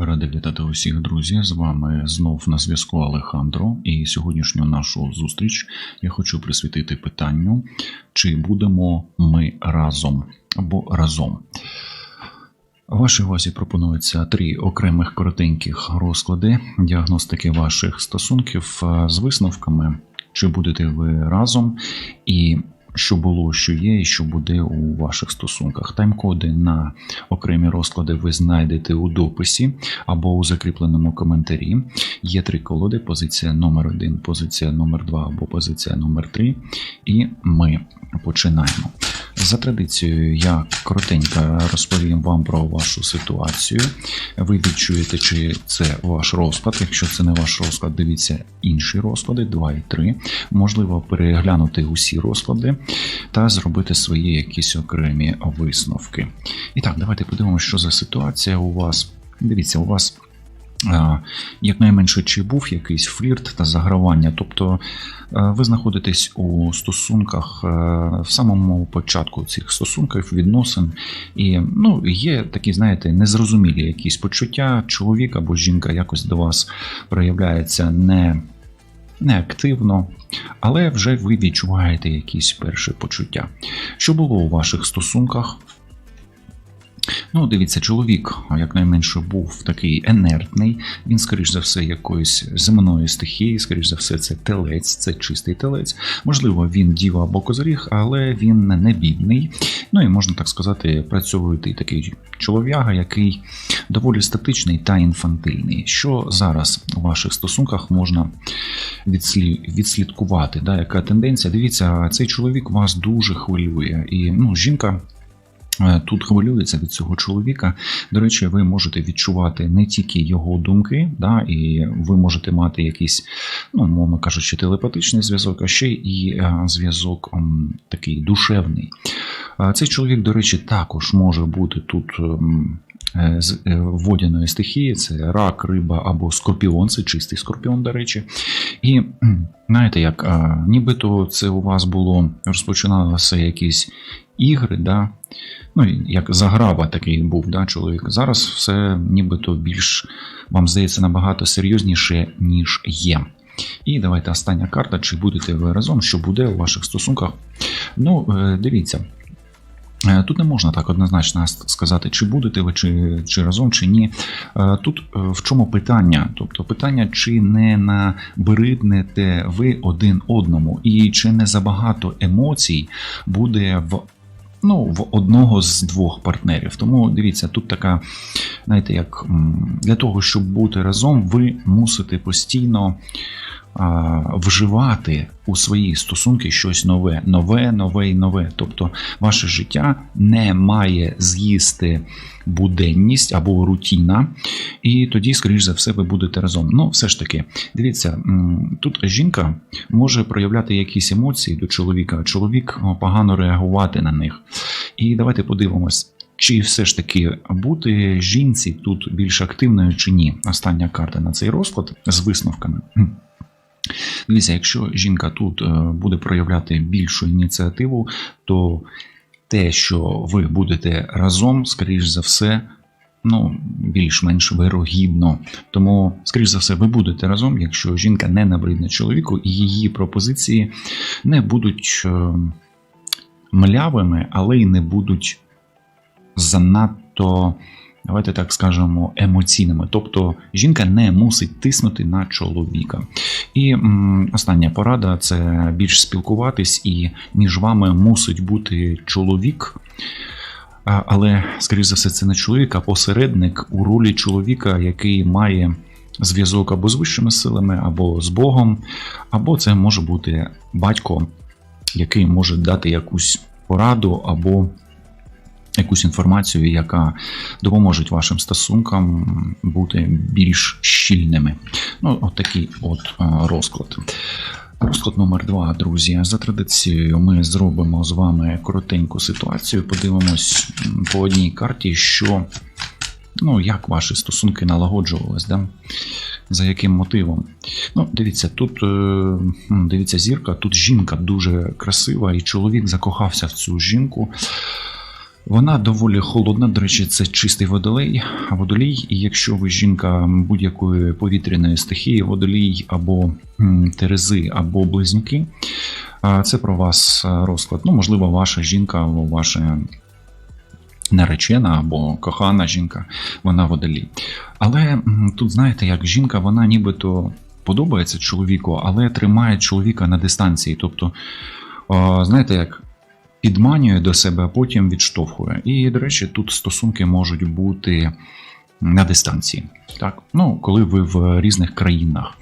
Радий вітати усіх, друзі. З вами знов на зв'язку Алехандро. І сьогоднішню нашу зустріч я хочу присвятити питанню, чи будемо ми разом або разом. Вашій увазі пропонується три окремих коротеньких розклади діагностики ваших стосунків е, з висновками, чи будете ви разом, і що було, що є, і що буде у ваших стосунках. Тайм-коди на окремі розклади ви знайдете у дописі або у закріпленому коментарі. Є три колоди: позиція номер 1 позиція номер 2 або позиція номер 3 І ми починаємо. За традицією, я коротенько розповім вам про вашу ситуацію. Ви відчуєте, чи це ваш розклад. Якщо це не ваш розклад, дивіться інші розклади, 2 і 3. Можливо, переглянути усі розклади та зробити свої якісь окремі висновки. І так, давайте подивимося, що за ситуація у вас. Дивіться, у вас. Якнайменше чи був якийсь флірт та загравання, тобто ви знаходитесь у стосунках в самому початку цих стосунків, відносин, і ну, є такі, знаєте, незрозумілі якісь почуття, чоловік або жінка якось до вас проявляється не, не активно, але вже ви відчуваєте якісь перші почуття. Що було у ваших стосунках? Ну, дивіться, чоловік, якнайменше, був такий енертний. Він, скоріш за все, якоїсь земної стихії, скоріш за все, це телець, це чистий телець. Можливо, він діва або козиріг, але він не бідний. Ну і можна так сказати, працьовує такий чолов'яга, який доволі статичний та інфантильний. Що зараз у ваших стосунках можна відслідкувати? Да, Яка тенденція? Дивіться, цей чоловік вас дуже хвилює, і ну, жінка. Тут хвилюється від цього чоловіка. До речі, ви можете відчувати не тільки його думки, да, і ви можете мати якийсь, ну, мовно кажучи, телепатичний зв'язок, а ще і зв'язок такий душевний. Цей чоловік, до речі, також може бути тут. Е, з е, водяної стихії це рак, риба або скорпіон, це чистий скорпіон, до речі. І знаєте, як нібито це у вас було розпочиналося якісь ігри, да, ну, як заграва такий був да, чоловік. Зараз все нібито більш, вам здається, набагато серйозніше, ніж є. І давайте остання карта, чи будете ви разом, що буде у ваших стосунках. Ну, е, дивіться. Е, тут не можна так однозначно сказати, чи будете ви чи чи разом, чи ні. Е, тут в чому питання? Тобто питання, чи не набриднете ви один одному, і чи не забагато емоцій буде в ну, в одного з двох партнерів. Тому дивіться, тут така, знаєте, як для того, щоб бути разом, ви мусите постійно вживати у свої стосунки щось нове, нове, нове і нове. Тобто ваше життя не має з'їсти буденність або рутіна, і тоді, скоріш за все, ви будете разом. Ну, все ж таки, дивіться, тут жінка може проявляти якісь емоції до чоловіка, а чоловік погано реагувати на них. І давайте подивимось. Чи все ж таки бути жінці тут більш активною чи ні? Остання карта на цей розклад з висновками. Дивіться, якщо жінка тут е, буде проявляти більшу ініціативу, то те, що ви будете разом, скоріш за все, ну, більш-менш вирогідно. Тому, скоріш за все, ви будете разом, якщо жінка не набридне чоловіку, і її пропозиції не будуть е, млявими, але й не будуть занадто давайте так скажемо, емоційними. Тобто жінка не мусить тиснути на чоловіка. І м, остання порада це більш спілкуватись, і між вами мусить бути чоловік. Але, скоріш за все, це не чоловік, а посередник у ролі чоловіка, який має зв'язок або з вищими силами, або з Богом, або це може бути батько, який може дати якусь пораду або якусь інформацію, яка допоможе вашим стосункам бути більш щільними. Ну, от такий от розклад. Розклад номер два, друзі. За традицією, ми зробимо з вами коротеньку ситуацію. Подивимось по одній карті, що ну, як ваші стосунки налагоджувались, да? за яким мотивом. Ну, Дивіться, тут е, дивіться зірка, тут жінка дуже красива, і чоловік закохався в цю жінку. Вона доволі холодна, до речі, це чистий водолей, водолій. І якщо ви жінка будь-якої повітряної стихії, водолій або терези, або близнюки, це про вас розклад. Ну, можливо, ваша жінка або ваша наречена або кохана жінка, вона водолій. Але тут, знаєте, як жінка, вона нібито подобається чоловіку, але тримає чоловіка на дистанції. Тобто, знаєте, як підманює до себе, а потім відштовхує. І, до речі, тут стосунки можуть бути на дистанції. Так, ну, коли ви в різних країнах.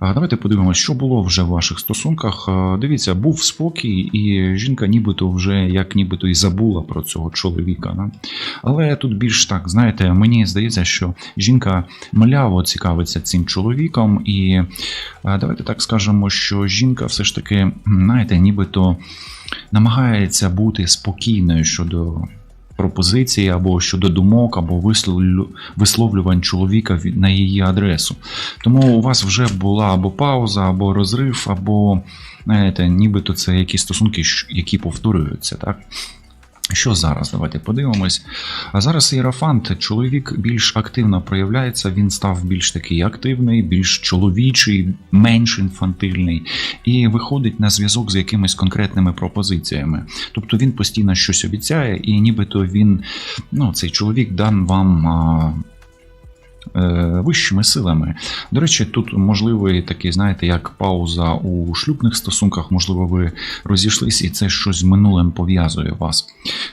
Давайте подивимося, що було вже в ваших стосунках. Дивіться, був спокій, і жінка нібито вже як нібито і забула про цього чоловіка. Да? Але тут більш так, знаєте, мені здається, що жінка мляво цікавиться цим чоловіком, і давайте так скажемо, що жінка все ж таки, знаєте, нібито намагається бути спокійною щодо пропозиції або щодо думок, або висловлювань чоловіка на її адресу. Тому у вас вже була або пауза, або розрив, або знаєте, нібито це якісь стосунки, які повторюються, так? Що зараз? Давайте подивимось. А зараз Єрофант, чоловік більш активно проявляється, він став більш такий активний, більш чоловічий, менш інфантильний і виходить на зв'язок з якимись конкретними пропозиціями. Тобто він постійно щось обіцяє, і нібито він, ну, цей чоловік дан вам. Е, Вищими силами. До речі, тут можливий такий, знаєте, як пауза у шлюбних стосунках, можливо, ви розійшлись, і це щось з минулим пов'язує вас,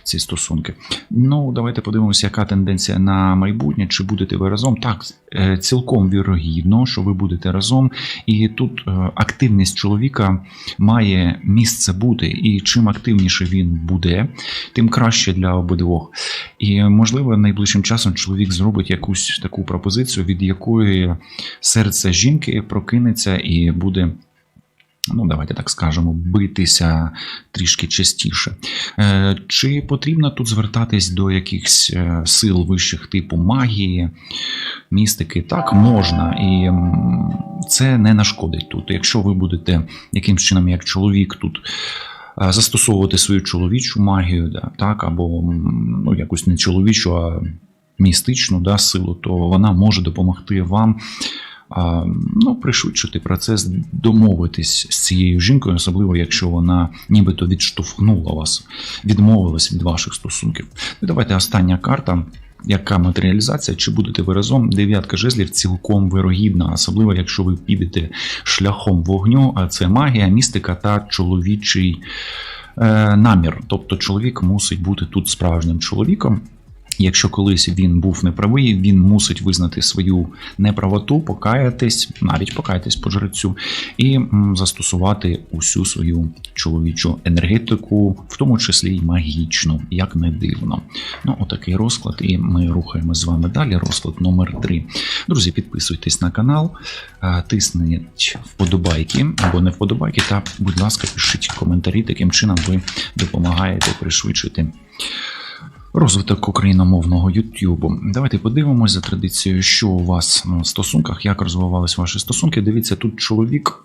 ці стосунки. Ну, давайте подивимося, яка тенденція на майбутнє, чи будете ви разом. Так, е, цілком вірогідно, що ви будете разом, і тут е, активність чоловіка має місце бути, і чим активніше він буде, тим краще для обидвох. І можливо, найближчим часом чоловік зробить якусь таку пропозицію, від якої серце жінки прокинеться і буде. Ну, давайте так скажемо, битися трішки частіше. Е, Чи потрібно тут звертатись до якихось е, сил вищих типу магії, містики? Так, можна, і це не нашкодить тут. Якщо ви будете якимсь чином, як чоловік, тут е, застосовувати свою чоловічу магію, так, або ну, якусь не чоловічу, а містичну да, силу, то вона може допомогти вам ну, пришвидшити процес, домовитись з цією жінкою, особливо якщо вона нібито відштовхнула вас, відмовилась від ваших стосунків. Ну, давайте остання карта. Яка матеріалізація? Чи будете ви разом? Дев'ятка жезлів цілком вирогідна, особливо якщо ви підете шляхом вогню, а це магія, містика та чоловічий е, намір. Тобто чоловік мусить бути тут справжнім чоловіком. Якщо колись він був неправий, він мусить визнати свою неправоту, покаятись, навіть покаятись по жрецю, і застосувати усю свою чоловічу енергетику, в тому числі й магічну, як не дивно. Ну, отакий розклад, і ми рухаємо з вами далі. Розклад номер 3 Друзі, підписуйтесь на канал, е, тисніть вподобайки або не вподобайки, та, будь ласка, пишіть коментарі. Таким чином ви допомагаєте пришвидшити Розвиток україномовного Ютубу. Давайте подивимось за традицією, що у вас в стосунках, як розвивались ваші стосунки. Дивіться, тут чоловік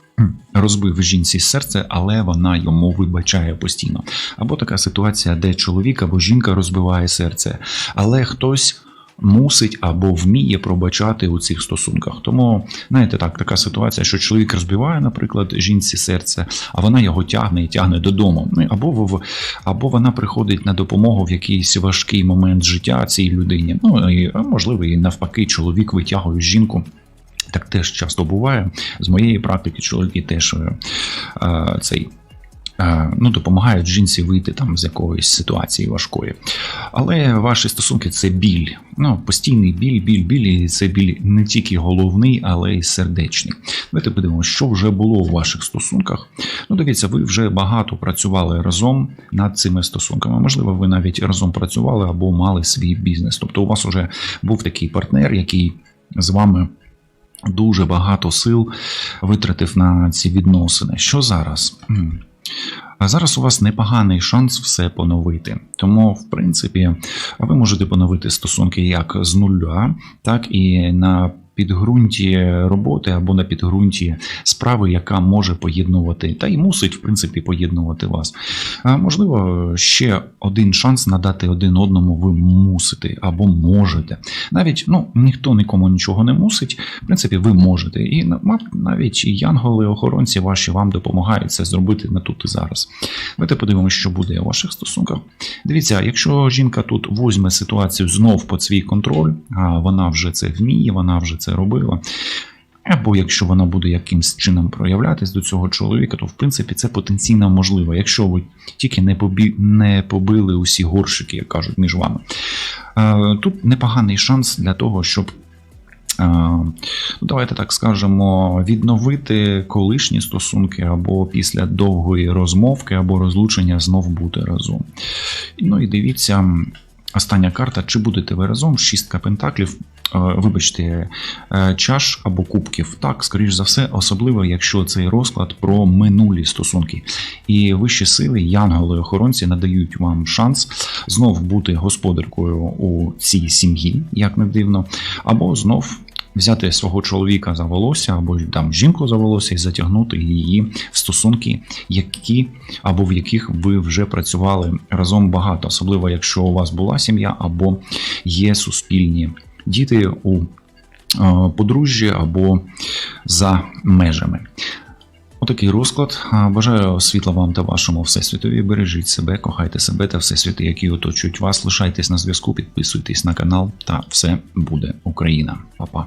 розбив жінці серце, але вона йому вибачає постійно. Або така ситуація, де чоловік або жінка розбиває серце, але хтось. Мусить або вміє пробачати у цих стосунках. Тому, знаєте, так, така ситуація, що чоловік розбиває, наприклад, жінці серце, а вона його тягне і тягне додому. Ну, або, в, або вона приходить на допомогу в якийсь важкий момент життя цій людині. Ну і можливо, і навпаки, чоловік витягує жінку. Так теж часто буває. З моєї практики чоловіки теж е, е, цей. Е, Ну, допомагають жінці вийти там з якоїсь ситуації важкої. Але ваші стосунки це біль. Ну, постійний біль, біль, біль, і це біль не тільки головний, але й сердечний. Давайте подивимося, що вже було у ваших стосунках. Ну, дивіться, ви вже багато працювали разом над цими стосунками. Можливо, ви навіть разом працювали або мали свій бізнес. Тобто, у вас вже був такий партнер, який з вами. Дуже багато сил витратив на ці відносини. Що зараз? Зараз у вас непоганий шанс все поновити. Тому, в принципі, ви можете поновити стосунки як з нуля, так і на підґрунті роботи або на підґрунті справи, яка може поєднувати та й мусить, в принципі, поєднувати вас. А, можливо, ще один шанс надати один одному ви мусите або можете. Навіть ну, ніхто нікому нічого не мусить. В принципі, ви можете. І навіть і янголи-охоронці ваші вам допомагають це зробити на тут і зараз. Давайте подивимося, що буде у ваших стосунках. Дивіться, якщо жінка тут возьме ситуацію знов під свій контроль, а вона вже це вміє, вона вже це робила. Або якщо вона буде якимсь чином проявлятись до цього чоловіка, то в принципі це потенційно можливо, якщо ви тільки не побі... не побили усі горщики, як кажуть, між вами. Е, Тут непоганий шанс для того, щоб. е, Ну, давайте так скажемо, відновити колишні стосунки або після довгої розмовки або розлучення знов бути разом. Ну і дивіться, остання карта, чи будете ви разом? Шістка пентаклів. Е, Вибачте, е, чаш або кубків. Так, скоріш за все, особливо, якщо цей розклад про минулі стосунки. І вищі сили, янголи-охоронці надають вам шанс знов бути господаркою у цій сім'ї, як не дивно, або знов. Взяти свого чоловіка за волосся або там жінку за волосся і затягнути її в стосунки, які або в яких ви вже працювали разом багато, особливо якщо у вас була сім'я або є суспільні діти у е, подружжі або за межами. Отакий розклад. Бажаю світла вам та вашому всесвітові. Бережіть себе, кохайте себе та всесвіти, які оточують вас. Лишайтесь на зв'язку, підписуйтесь на канал, та все буде Україна. Па-па.